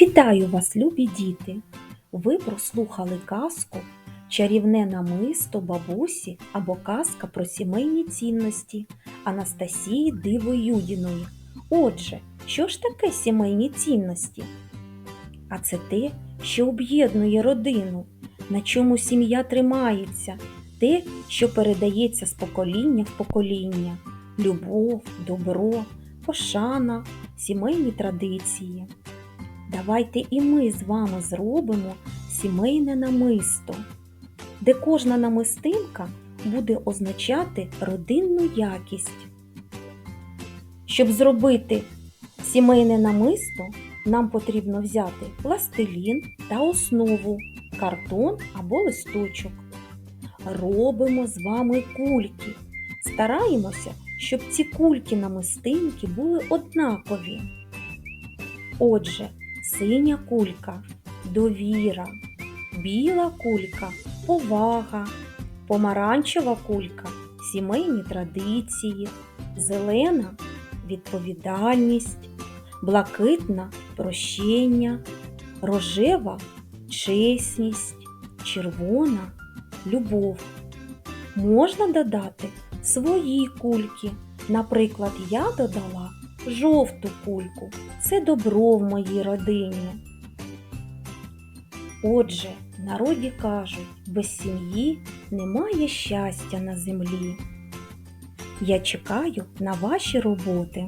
Вітаю вас, любі діти! Ви прослухали казку Чарівне намисто бабусі або казка про сімейні цінності Анастасії Диво Юдіної. Отже, що ж таке сімейні цінності? А це те, що об'єднує родину, на чому сім'я тримається, те, що передається з покоління в покоління: любов, добро, пошана, сімейні традиції. Давайте і ми з вами зробимо сімейне намисто, де кожна намистинка буде означати родинну якість. Щоб зробити сімейне намисто, нам потрібно взяти пластилін та основу, картон або листочок. Робимо з вами кульки. Стараємося, щоб ці кульки намистинки були однакові. Отже, синя кулька довіра, біла кулька повага, помаранчева кулька сімейні традиції, зелена відповідальність, блакитна прощення, рожева чесність, червона любов. Можна додати свої кульки. Наприклад, я додала жовту кульку. Це добро в моїй родині. Отже, народі кажуть, без сім'ї немає щастя на землі. Я чекаю на ваші роботи.